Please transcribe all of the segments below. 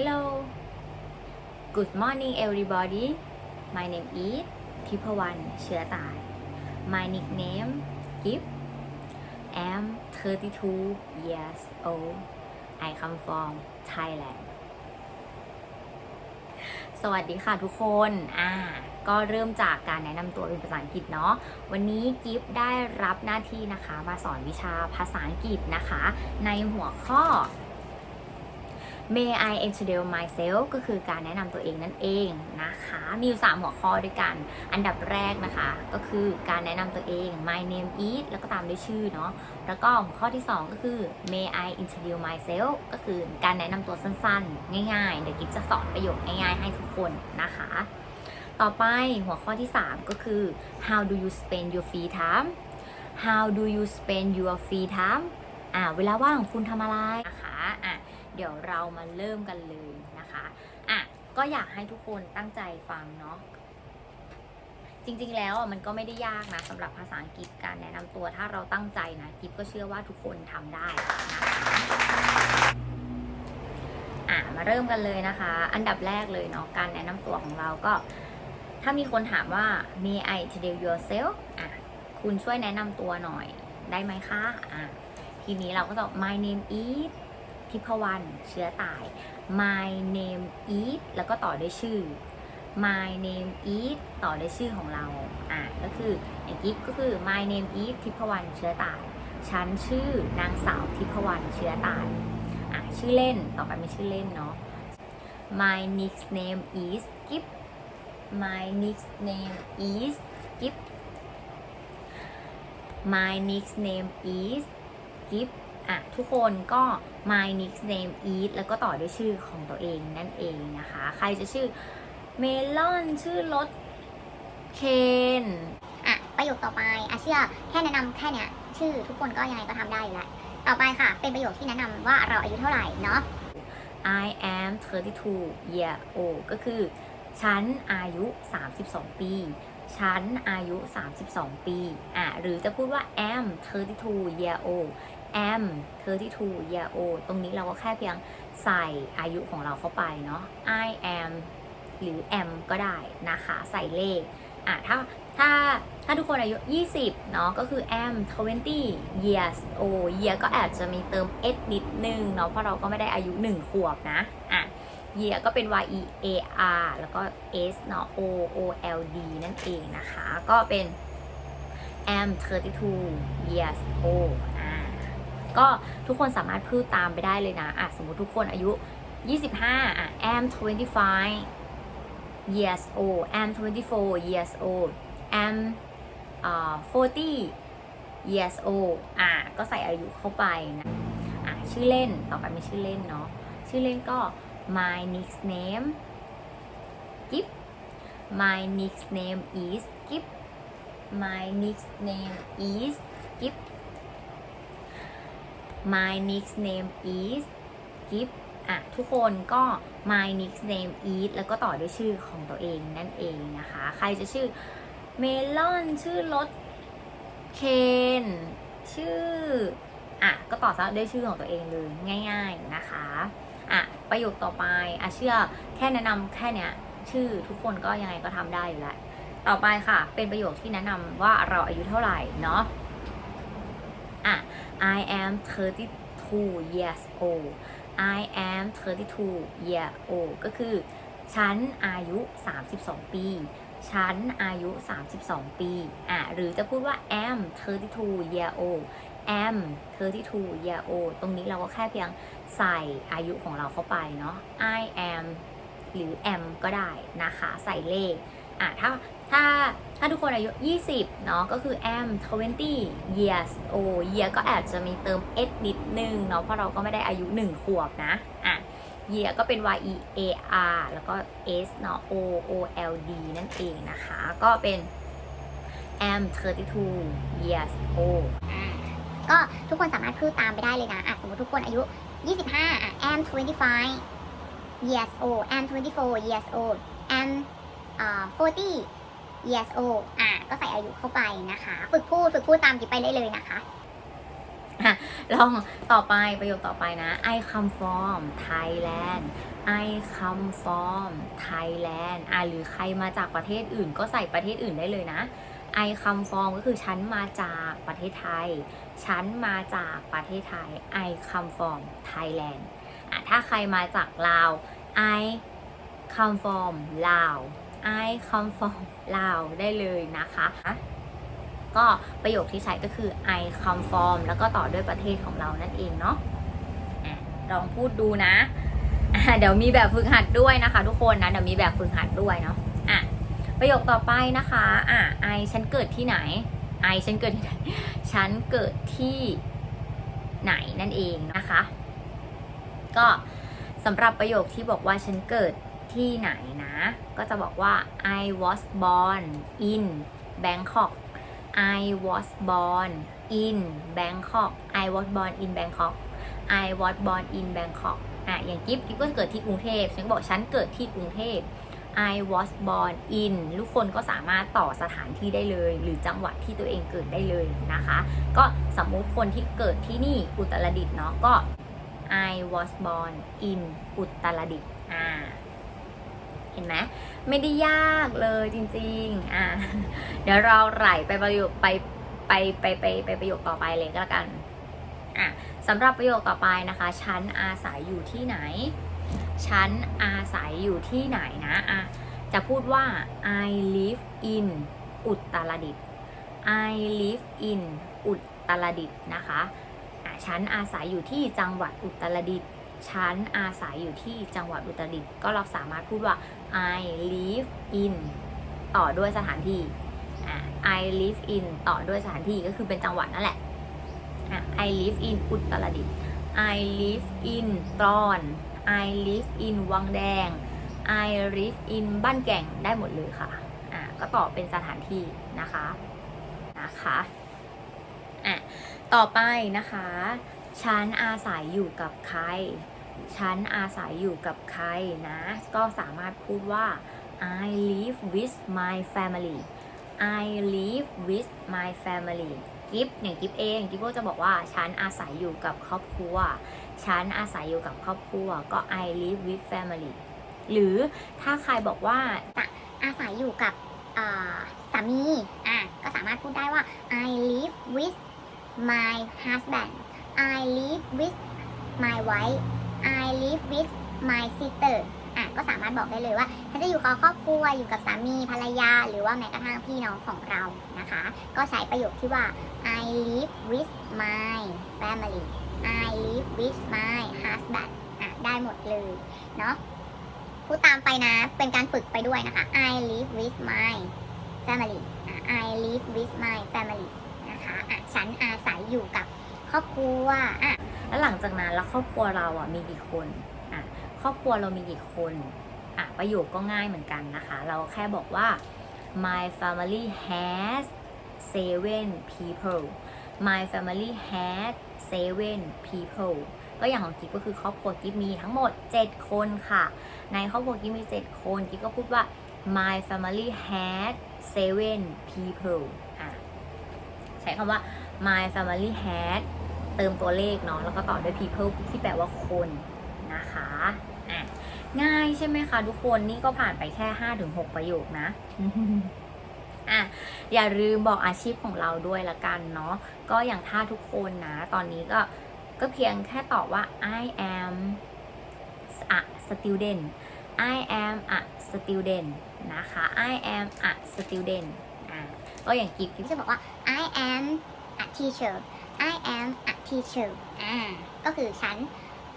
Hello Good morning everybody My name is ทิพวรรณเชื้อตาย My nickname Gift am 32 years old I come from Thailand สวัสดีค่ะทุกคน อ่า ก็เริ่มจากการแนะนำตัวเป็นภาษาอังกฤษเนาะ วันนี้กิฟได้รับหน้าที่นะคะ มาสอนวิชาภาษาอังกฤษนะคะ ในหัวข้อ May I introduce myself ก็คือการแนะนำตัวเองนั่นเองนะคะ มีอยู่3หัวข้อด้วยกัน อันดับแรกนะคะ ก็คือการแนะนำตัวเอง my name is แล้วก็ตามด้วยชื่อเนาะ แล้วก็หัวข้อที่ 2 ก็คือ May I introduce myself ก็คือการแนะนำตัวสั้นๆ ง่ายๆ เดี๋ยวกิ๊บจะสอนประโยคง่ายๆ ให้ทุกคนนะคะ ต่อไปหัวข้อที่ 3 ก็คือ how do you spend your free time how do you spend your free time อ่าเวลาว่างของคุณทำอะไรนะคะอะ เดี๋ยวเรามาเริ่มกันเลยนะคะอะก็อยากให้ทุกคนตั้งใจฟังเนาะจริงๆ แล้วอะมันก็ไม่ได้ยากนะสำหรับภาษาอังกฤษการแนะนำตัวถ้าเราตั้งใจนะกิฟก็เชื่อว่าทุกคนทำได้นะคะอะมาเริ่มกันเลยนะคะ อันดับแรกเลยเนาะการแนะนำตัวของเราก็ ถ้ามีคนถามว่า may I introduce yourself อะคุณช่วยแนะนำตัวหน่อยได้ไหมคะอะทีนี้เราก็จะ my name is ทิพวรรณเชื้อตาย my name is แล้วก็ต่อด้วยชื่อ my name is ต่อด้วยชื่อของเรา อะก็คืออย่างกิ๊กก็คือ my name is ทิพวรรณเชื้อตายฉันชื่อนางสาวทิพวรรณเชื้อตายอะชื่อเล่นต่อไปเป็นชื่อเล่นเนาะ my nickname is กิ๊บ my nickname is กิ๊บ my nickname is กิ๊บอะทุกคนก็ my nickname is แล้วก็ต่อด้วยชื่อของตัวเองนั่นเองนะคะ ใครจะชื่อเมลอนชื่อรถเคนอะ ประโยคต่อไปอะเชื่อแค่แนะนำแค่เนี้ยชื่อทุกคนก็ยังไงก็ทำได้อยู่แล้ว ต่อไปค่ะ เป็นประโยคที่แนะนำว่าเราอายุเท่าไหร่เนาะ I am 32 year old ก็คือ ฉันอายุ 32 ปี ฉันอายุ 32 ปี อะ หรือจะพูดว่า am 32 year old am 32 year old ตรงนี้เราก็แค่เพียงใส่อายุของเราเข้าไปเนาะ I am หรือ am ก็ได้นะคะ ใส่เลขอะถ้าถ้าถ้าทุกคนอายุ 20 เนาะก็คือ am 20 years old year ก็อาจจะมีเติม s นิดนึงเนาะเพราะเราก็ไม่ได้อายุ 1 ขวบนะอะ year ก็เป็น y e a r แล้วก็ s เนาะ o o l d นั่นเองนะคะ ก็เป็น am 32 years old ก็ทุกคนสามารถพูดตามไปได้เลยนะอะสมมติทุกคนอายุ 25อะ am 25 years old am 24 years old am อ่า40 years old อะก็ใส่อายุเข้าไปนะอะชื่อเล่นต่อไปเป็นชื่อเล่นเนาะชื่อเล่นก็ my nickname กิฟ my nickname is กิฟ my nickname is กิฟ my nickname is กิฟอะทุกคนก็ my nickname is แล้วก็ต่อด้วยชื่อของตัวเองนั่นเองนะคะ ใครจะชื่อเมลอนชื่อรถเคนชื่ออะก็ต่อซะด้วยชื่อของตัวเองเลยง่าย ๆนะคะอะประโยคต่อไปอะเชื่อแค่แนะนำแค่เนี้ยชื่อทุกคนก็ยังไงก็ทำได้อยู่แล้วต่อไปค่ะ เป็นประโยคที่แนะนำว่าเราอายุเท่าไหร่เนาะ อะ I am 32 years old I am 32 year old ก็คือ ฉันอายุ 32 ปี ฉันอายุ 32 ปี อะ หรือจะพูดว่า am 32 year old am 32 year old ตรงนี้เราก็แค่เพียงใส่อายุของเราเข้าไปเนาะ I am หรือ am ก็ได้นะคะ ใส่เลขอะถ้า ถ้าถ้าทุกคนอายุ 20 เนาะก็คือ am 20 years old year ก็อาจจะมีเติม s นิดนึงเนาะเพราะเราก็ไม่ได้อายุ 1 ขวบนะอะ year ก็เป็น y e a r แล้วก็ s เนาะ o o l d นั่นเองนะคะ ก็เป็น am 32 years old อ่าก็ทุกคนสามารถพูดตามไปได้เลยนะอะสมมติทุกคนอายุ 25 อะ am 25 years old am 24 years old am อ่า40 years old อะก็ใส่อายุเข้าไปนะคะ ฝึกพูดฝึกพูดตามกิบไปได้เลยนะคะลองต่อไปประโยคต่อไปนะ I come from Thailand I come from Thailand อะหรือใครมาจากประเทศอื่น ก็ใส่ประเทศอื่นได้เลยนะ I come from ก็คือฉันมาจากประเทศไทย ฉันมาจากประเทศไทย I come from Thailand อะถ้าใครมาจากลาว I come from ลาว I come from ลาวได้เลยนะคะ ก็ประโยคที่ใช้ก็คือ I come from แล้วก็ต่อด้วยประเทศของเรานั่นเองเนาะลองพูดดูนะอะเดี๋ยวมีแบบฝึกหัดด้วยนะคะ ทุกคนนะ เดี๋ยวมีแบบฝึกหัดด้วยเนาะอะประโยคต่อไปนะคะ อะ I ฉันเกิดที่ไหน I ฉันเกิดที่ไหน ฉันเกิดที่ไหนนั่นเองนะคะ ก็สำหรับประโยคที่บอกว่าฉันเกิด ที่ไหนนะ ก็จะบอกว่า I was born in Bangkok I was born in Bangkok I was born in Bangkok I was born in Bangkok อะอย่างกิฟกิฟก็เกิดที่กรุงเทพฉันก็บอกฉันเกิดที่กรุงเทพ I was born in ทุกคนก็สามารถต่อสถานที่ได้เลย หรือจังหวัดที่ตัวเองเกิดได้เลยนะคะ ก็สมมุติคนที่เกิดที่นี่อุตรดิตถ์เนาะก็ I was born in อุตรดิตถ์อ่า ห็นไหมไม่ได้ยากเลยจริงๆอะเดี๋ยวเราไหลไปประโยคไปไปไปไปไปประโยคต่อไปเลยก็แล้วกันอะสำหรับประโยคต่อไปนะคะ ฉันอาศัยอยู่ที่ไหน ฉันอาศัยอยู่ที่ไหนนะอะจะพูดว่า I live in อุตรดิตถ์ I live in อุตรดิตถ์นะคะฉันอาศัยอยู่ที่จังหวัดอุตรดิตถ์ ฉันอาศัยอยู่ที่จังหวัดอุตรดิตถ์ก็เราสามารถพูดว่า I live in ต่อด้วยสถานที่ I live in ต่อด้วยสถานที่ก็คือเป็นจังหวัดนั่นแหละ I live in อุตรดิตถ์ I live in ตรอน I live in วังแดง I live in บ้านแก่งได้หมดเลยค่ะ อะ ก็ต่อเป็นสถานที่นะคะ นะคะ อะ ต่อไปนะคะ ฉันอาศัยอยู่กับใคร ฉันอาศัยอยู่กับใครนะ ก็สามารถพูดว่า I live with my family I live with my family กิฟอย่างกิฟเองกิฟก็จะบอกว่าฉันอาศัยอยู่กับครอบครัว ฉันอาศัยอยู่กับครอบครัว ก็ I live with family หรือถ้าใครบอกว่าอาศัยอยู่กับสามี อะ ก็สามารถพูดได้ว่า I live with my husband I live with my wife I live with my sister อะก็สามารถบอกได้เลยว่าฉันจะอยู่กับครอบครัวอยู่กับสามีภรรยา หรือว่าแม้กระทั่งพี่น้องของเรานะคะ ก็ใช้ประโยคที่ว่า I live with my family I live with my husband อะได้หมดเลยเนาะพูดตามไปนะ เป็นการฝึกไปด้วยนะคะ I live with my family I live with my family นะคะอะฉันอาศัยอยู่กับ ครอบครัวอะแล้วหลังจากนั้นแล้วครอบครัวเราอะมีกี่คนอะครอบครัวเรามีกี่คนอะประโยคก็ง่ายเหมือนกันนะคะ เราแค่บอกว่า my family has seven people my family has seven people ก็อย่างของกิ๊บก็คือครอบครัวกิ๊บมีทั้งหมด 7 คนค่ะ ในครอบครัวกิ๊บมี 7 คนกิ๊บก็พูดว่า my family has seven people อะใช้คำว่า my family has เติมตัวเลขเนาะแล้วก็ต่อด้วย people ที่แปลว่าคนนะคะอะง่ายใช่ไหมคะทุกคนนี่ก็ผ่านไปแค่5-6ประโยคนะอะอย่าลืมบอกอาชีพของเราด้วยละกันเนาะก็อย่างถ้าทุกคนนะ ตอนนี้ก็ก็เพียงแค่ตอบว่า I am a student I am a student นะคะ I am a student อะก็อย่างกิฟกิฟจะบอกว่า I am a teacher I am a teacher อ่าก็คือฉัน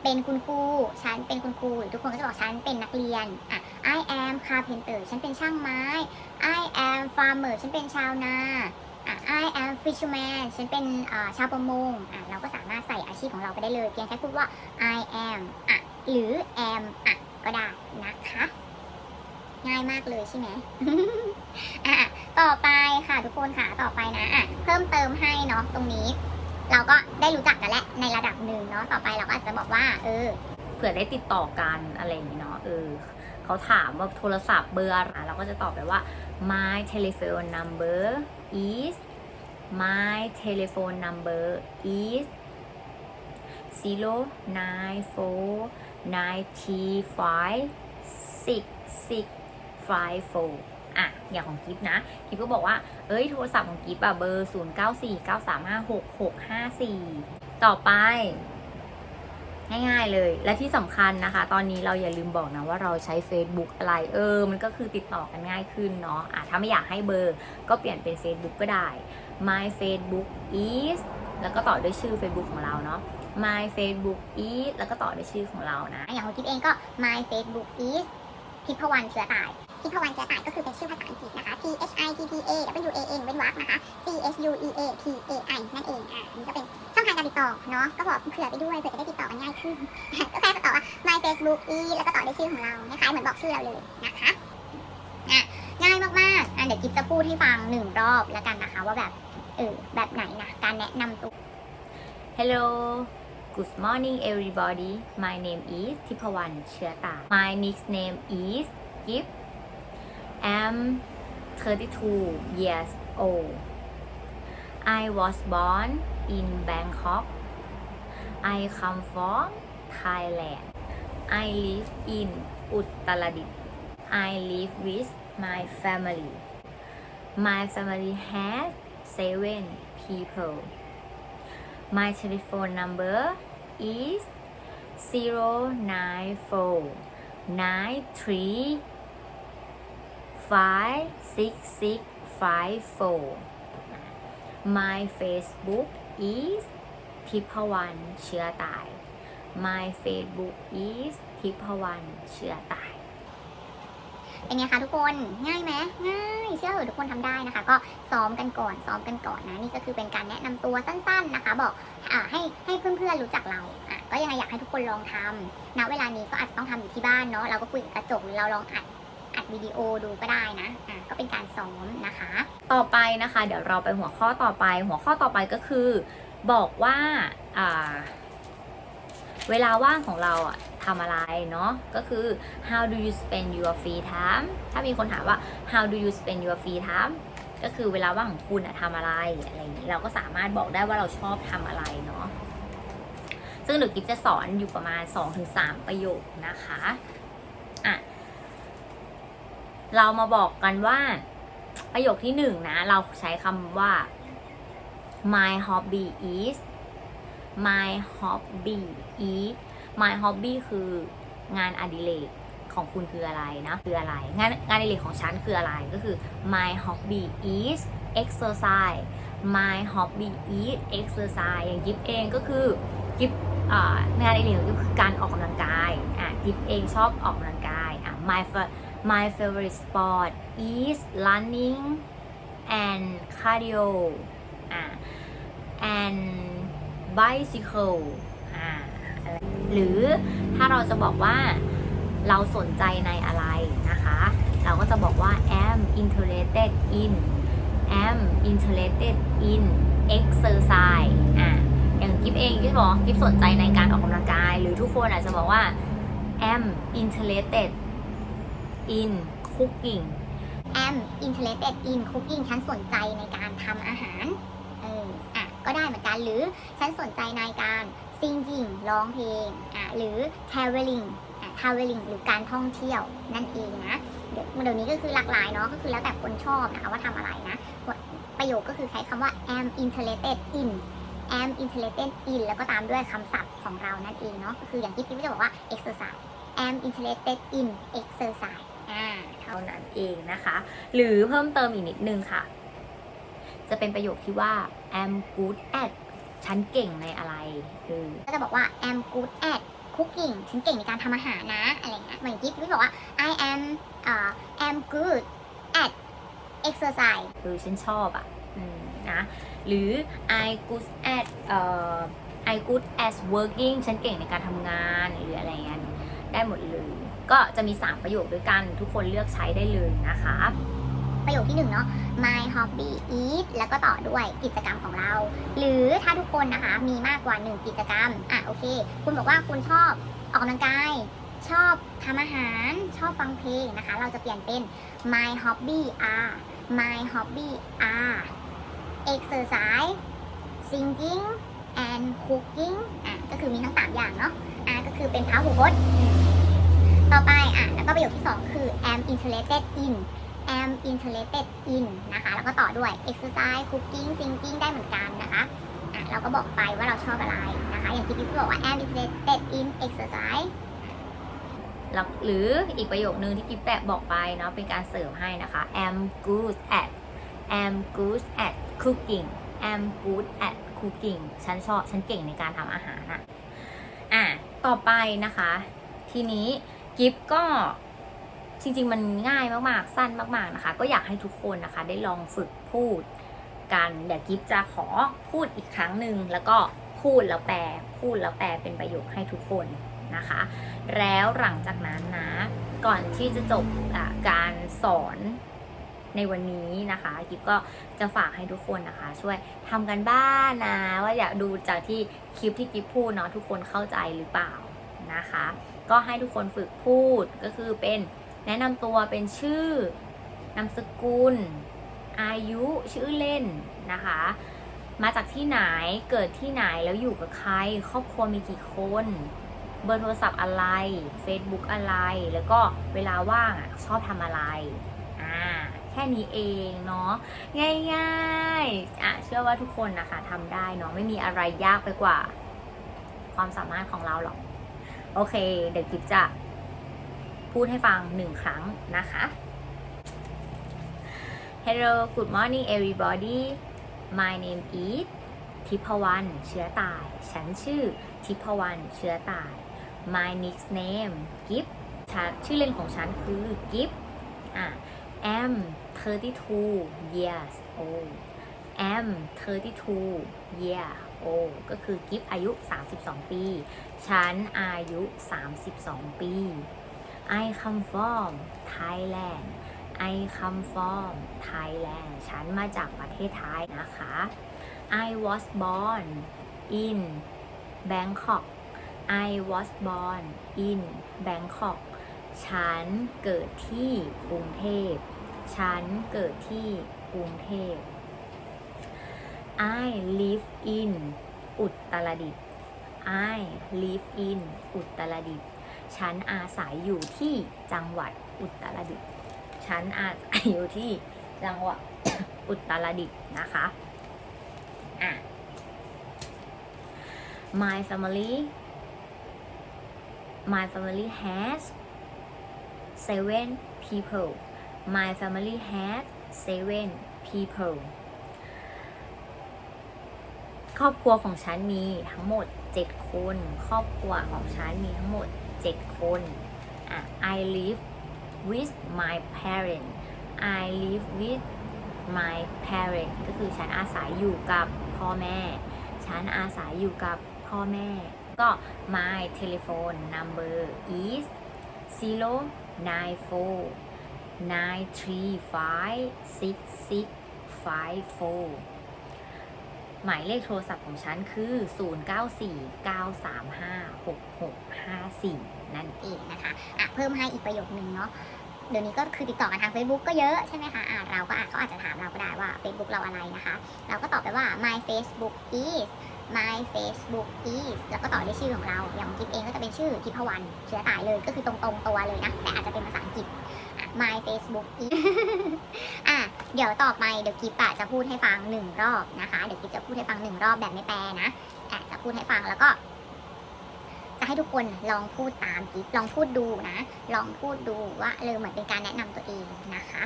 เป็นคุณครู ฉันเป็นคุณครูหรือทุกคนก็จะบอกฉันเป็นนักเรียนอะ I am carpenter ฉันเป็นช่างไม้ I am farmer ฉันเป็นชาวนาอะ I am fisherman ฉันเป็นเอ่อชาวประมงอะเราก็สามารถใส่อาชีพของเราไปได้เลย เพียงแค่พูดว่า I am อะหรือ am อะก็ได้นะคะ ง่ายมากเลยใช่ไหมอะต่อไปค่ะทุกคนค่ะต่อไปนะอะเพิ่มเติมให้เนาะตรงนี้ เราก็ได้รู้จักกันแหล้วในระดับหนึ่งเนาะต่อไปเราก็อาจจะบอกว่า เออเผื่อได้ติดต่อกันอะไรอย่างนี้เนาะเออเขาถามว่าโทรศัพท์เบอร์อะไรเราก็จะตอบไปว่า my telephone number is my telephone number is zero nine four nine three five six six five four อะอย่างของกิฟนะกิฟก็บอกว่าเอ้ยโทรศัพท์ของกิฟอะเบอร์ 0 9 4 9 3 5 6 6 5 4 ต่อไป ง่ายๆเลย และที่สำคัญนะคะ ตอนนี้เราอย่าลืมบอกนะว่าเราใช้ Facebook อะไรเออ มันก็คือติดต่อกันง่ายขึ้นเนาะอะถ้าไม่อยากให้เบอร์ ก็เปลี่ยนเป็น Facebook ก็ได้ my Facebook is แล้วก็ต่อด้วยชื่อ Facebook ของเราเนาะ my Facebook is แล้วก็ต่อด้วยชื่อของเรานะ อย่างของกิ๊บเองก็ my Facebook is ทิพวรรณเชื้อตาย ทิพวรรณเชื้อตายก็คือเป็นชื่อภาษาอังกฤษนะคะ T H I T P A W A N เว้นวรรคนะคะ C H U E A T A I นั่นเองอะนี่ก็เป็นช่องทางการติดต่อเนาะก็บอกเผื่อไปด้วยเผื่อจะได้ติดต่อกันง่ายขึ้นก็แค่ต่อว่า my Facebook is แล้วก็ต่อด้วยชื่อของเราคล้ายเหมือนบอกชื่อเราเลยนะคะอะง่ายมากๆอะเดี๋ยวกิ๊บจะพูดให้ฟังหนึ่งรอบแล้วกันนะคะ ว่าแบบเออแบบไหนนะการแนะนำตัว Hello Good morning everybody My name is ทิพวรรณเชื้อตา My nickname is Gift I'm 32 years old. I was born in Bangkok. I come from Thailand. I live in Uttaradit I live with my family. My family has seven people. My telephone number is 094 93 56654 My Facebook is ทิพวรรณเชื้อตาย My Facebook is ทิพวรรณเชื้อตายเป็นไงคะทุกคนง่ายไหมง่ายเชื่อเหอะทุกคนทำได้นะคะ ก็ซ้อมกันก่อนซ้อมกันก่อนนะนี่ก็คือเป็นการแนะนำตัวสั้นๆนะคะ บอกอให้ให้เพื่อนๆรู้จักเราอะก็ยังไงอยากให้ทุกคนลองทำณเวลานี้ก็อาจจะต้องทำอยู่ที่บ้านเนาะเราก็คุยกับกระจกหรือเราลองอัด อัดวิดีโอดูก็ได้นะอะก็เป็นการซ้อมนะคะ ต่อไปนะคะ เดี๋ยวเราไปหัวข้อต่อไป หัวข้อต่อไปก็คือ บอกว่าอ่าเวลาว่างของเราอะทำอะไรเนาะก็คือ how do you spend your free time ถ้ามีคนถามว่า how do you spend your free time ก็คือเวลาว่างของคุณอะทำอะไรอะไรอย่างนี้เราก็สามารถบอกได้ว่าเราชอบทำอะไรเนาะซึ่งเดี๋ยกิฟจะสอนอยู่ประมาณ 2-3 ประโยคนะคะ เรามาบอกกันว่าประโยคที่หนึ่งนะ เราใช้คำว่า my hobby is my hobby is my hobby คืองานอดิเรกของคุณคืออะไรนะคืออะไร งานงานอดิเรกของฉันคืออะไรก็คือ my hobby is exercise my hobby is exercise อย่างกิฟเองก็คือกิฟงานอดิเรกกิฟคือการออกกำลังกายอะกิฟเองชอบออกกำลังกายอะ my fa- my favorite sport is running and cardio อะ and bicycle อ่าหรือถ้าเราจะบอกว่าเราสนใจในอะไรนะคะ เราก็จะบอกว่า am interested in am interested in exercise อะอย่างกิฟเองกิฟบอกกิฟสนใจในการออกกำลังกาย หรือทุกคนอาจจะบอกว่า am interested in cooking am interested in cooking ฉันสนใจในการทำอาหาร เออ อะ ก็ได้เหมือนกัน หรือฉันสนใจในการ singing ร้องเพลง อะ หรือ traveling อะ traveling หรือการท่องเที่ยวนั่นเองนะเดี๋ยวเดี๋ยวนี้ก็คือหลากหลายเนาะ ก็คือแล้วแต่คนชอบนะคะว่าทำอะไรนะ ประโยคก็คือใช้คำว่า am interested in am interested in แล้วก็ตามด้วยคำศัพท์ของเรานั่นเองเนาะ ก็คืออย่างที่พี่จะบอกว่า exercise am interested in exercise เท่านั้นเองนะคะ หรือเพิ่มเติมอีกนิดนึงค่ะ จะเป็นประโยคที่ว่า am good at ฉันเก่งในอะไรเออก็จะบอกว่า am good at cooking ฉันเก่งในการทำอาหารนะอะไรเงี้ยเหมือนกิ๊บที่บอกว่า I am uh, am good at exercise คือฉันชอบอะอืมนะหรือ I good at เอ่อ I good at working ฉันเก่งในการทำงานหรืออะไรเงี้ยได้หมดเลย ก็จะมี 3 ประโยคด้วยกัน ทุกคนเลือกใช้ได้เลยนะคะ ประโยคที่หนึ่งเนาะ my hobby is แล้วก็ต่อด้วยกิจกรรมของเรา หรือถ้าทุกคนนะคะมีมากกว่า 1 กิจกรรม อะโอเค คุณบอกว่าคุณชอบออกกำลังกาย ชอบทำอาหาร ชอบฟังเพลงนะคะ เราจะเปลี่ยนเป็น my hobby are my hobby are exercise singing and cooking อะก็คือมีทั้ง 3 อย่างเนาะ อะก็คือเป็นพหูพจน์ ต่อไปอะแล้วก็ประโยคที่ 2 คือ am interested in am interested in นะคะ แล้วก็ต่อด้วย exercise cooking singing ได้เหมือนกันนะคะอะเราก็บอกไปว่าเราชอบอะไรนะคะ อย่างที่พี่บอกว่า am interested in exercise หรืออีกประโยคนึงที่กิ๊บแปะบอกไปเนาะเป็นการเสริมให้นะคะ am good at am good at cooking am good at cooking ฉันชอบ ฉันเก่งในการทำอาหารอะ อะ ต่อไปนะคะ ทีนี้ กิ๊บก็จริงๆ มันง่ายมากๆ สั้นมากๆนะคะ ก็อยากให้ทุกคนนะคะได้ลองฝึกพูดกันเดี๋ยวกิ๊บจะขอพูดอีกครั้งหนึ่งแล้วก็พูดแล้วแปล พูดแล้วแปลเป็นประโยคให้ทุกคนนะคะ แล้วหลังจากนั้นนะ ก่อนที่จะจบะการสอนในวันนี้นะคะกิฟก็จะฝากให้ทุกคนนะคะ ช่วยทำกันบ้านนะ ว่าอยากดูจากที่คลิปที่กิฟพูดเนาะทุกคนเข้าใจหรือเปล่านะคะ ก็ให้ทุกคนฝึกพูดก็คือเป็นแนะนำตัวเป็นชื่อนามสกุล อายุชื่อเล่นนะคะ มาจากที่ไหนเกิดที่ไหนแล้วอยู่กับใคร ครอบครัวมีกี่คน เบอร์โทรศัพท์อะไร Facebook อะไร แล้วก็เวลาว่างอะชอบทำอะไรอ่าแค่นี้เองเนาะง่ายๆอะเชื่อว่าทุกคนนะคะทำได้เนาะไม่มีอะไรยากไปกว่า ความสามารถของเราหรอก โอเค เดี๋ยวกิฟจะพูดให้ฟังหนึ่งครั้งนะคะ Hello good morning everybody my name is ทิพวรรณเชื้อตาย ฉันชื่อทิพวรรณเชื้อตาย my nickname กิฟฉันชื่อเล่นของฉันคือกิฟอะ am 32 years old am 32 years year old ก็คือกิฟอายุ 32 ปี ฉันอายุ 32 ปี I come from Thailand I come from Thailand ฉันมาจากประเทศไทยนะคะ I was born in Bangkok I was born in Bangkok ฉันเกิดที่กรุงเทพ ฉันเกิดที่กรุงเทพ I live in อุตรดิตถ์ I live in อุตรดิตถ์ฉันอาศัยอยู่ที่จังหวัดอุตรดิตถ์ฉันอาศัยอยู่ที่จังหวัดอุตรดิตถ์นะคะอะ My family My family has seven people My family has seven people รอบครัวของฉันมีทั้งหมด 7 คน ครอบครัวของฉันมีทั้งหมด 7 คนอะ I live with my parent I live with my parent ก็คือฉันอาศัยอยู่กับพ่อแม่ ฉันอาศัยอยู่กับพ่อแม่ ก็ my telephone number is 0 9 4 9 3 5 6 6 5 4 หมายเลขโทรศัพท์ของฉันคือ 0949356654 นั่นเองเองนะคะอะเพิ่มให้อีกประโยคนึงเนาะเดี๋ยวนี้ก็คือติดต่อกันทาง Facebook ก็เยอะใช่ไหมคะอะเราก็อาจเขาอาจจะถามเราก็ได้ว่า Facebook เราอะไรนะคะ เราก็ตอบไปว่า my Facebook is my Facebook is แล้วก็ต่อด้วยชื่อของเรา อย่างกิฟเองก็จะเป็นชื่อทิพวรรณเชื้อตายเลย ก็คือตรงๆตัวเลยนะ แต่อาจจะเป็นภาษาอังกฤษ my Facebook is อะเดี๋ยวต่อไปเดี๋ยวกิฟอะจะพูดให้ฟังหนึ่งรอบนะคะ เดี๋ยวกิฟจะพูดให้ฟังหนึ่งรอบแบบไม่แปลนะอะจะพูดให้ฟังแล้วก็ จะให้ทุกคนลองพูดตามกิฟลองพูดดูนะ ลองพูดดูว่าเออเหมือนเป็นการแนะนำตัวเองนะคะ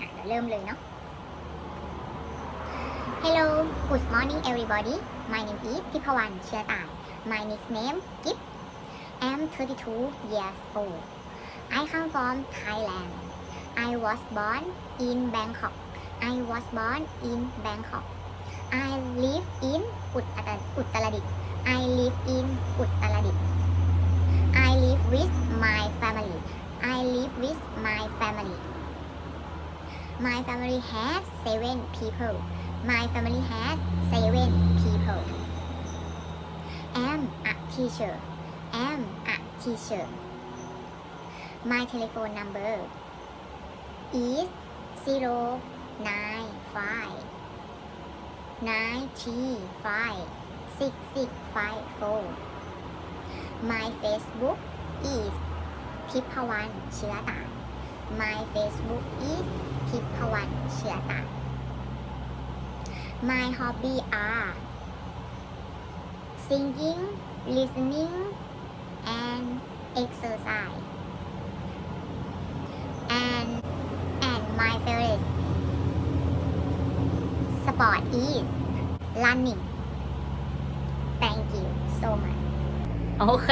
อะเดี๋ยวเริ่มเลยเนาะ Hello good morning everybody my name is ทิพวรรณเชื้อตาย my nickname กิฟ I'm 32 years old I come from Thailand I was born in Bangkok I was born in Bangkok I live in อุตรอุตรดิตถ์ I live in อุตรดิตถ์ I live with my family I live with my family My family has seven people My family has seven people Am a teacher Am a teacher My telephone number is zero nine five nine three five 6654 My Facebook is ทิพวรรณเชื้อต่าง My Facebook is ทิพวรรณเชื้อต่าง My hobby are singing listening and exercise and and my favorite sport is running thank you so much โอเค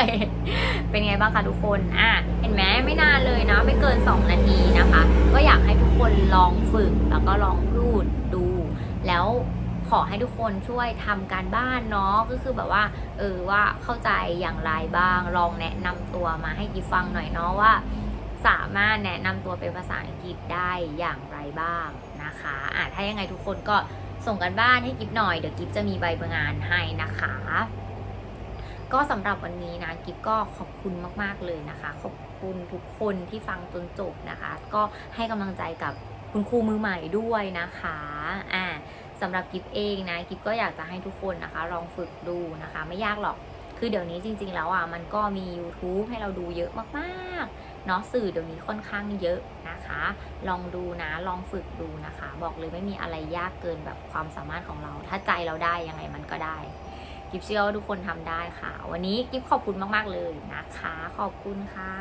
เป็นไงบ้างคะทุกคน อะ เห็นไหมไม่นานเลยนะ ไม่เกิน 2 นาทีนะคะ ก็อยากให้ทุกคนลองฝึกแล้วก็ลองพูดดู แล้วขอให้ทุกคนช่วยทำการบ้านเนาะ ก็คือแบบว่า เออว่าเข้าใจอย่างไรบ้าง ลองแนะนำตัวมาให้กิฟฟังหน่อยเนาะว่า สามารถแนะนำตัวเป็นภาษาอังกฤษได้อย่างไรบ้างนะคะ อะถ้ายังไงทุกคนก็ ส่งกันบ้านให้กิฟหน่อย เดี๋ยวกิฟจะมีใบงานให้นะคะ ก็สำหรับวันนี้นะกิฟก็ขอบคุณมาก ๆ เลยนะคะ ขอบคุณทุกคนที่ฟังจนจบนะคะ ก็ให้กำลังใจกับคุณครูมือใหม่ด้วยนะคะอ่าสำหรับกิฟเองนะกิฟก็อยากจะให้ทุกคนนะคะ ลองฝึกดูนะคะ ไม่ยากหรอกคือเดี๋ยวนี้จริง ๆ แล้วอะมันก็มี YouTube ให้เราดูเยอะมากๆ เนาะสื่อเดี๋ยวนี้ค่อนข้างเยอะนะคะ ลองดูนะลองฝึกดูนะคะ บอกเลยไม่มีอะไรยากเกินแบบความสามารถของเรา ถ้าใจเราได้ยังไงมันก็ได้กิฟเชื่อว่าทุกคนทำได้ค่ะ วันนี้กิฟขอบคุณมาก ๆ เลยนะคะ ขอบคุณค่ะ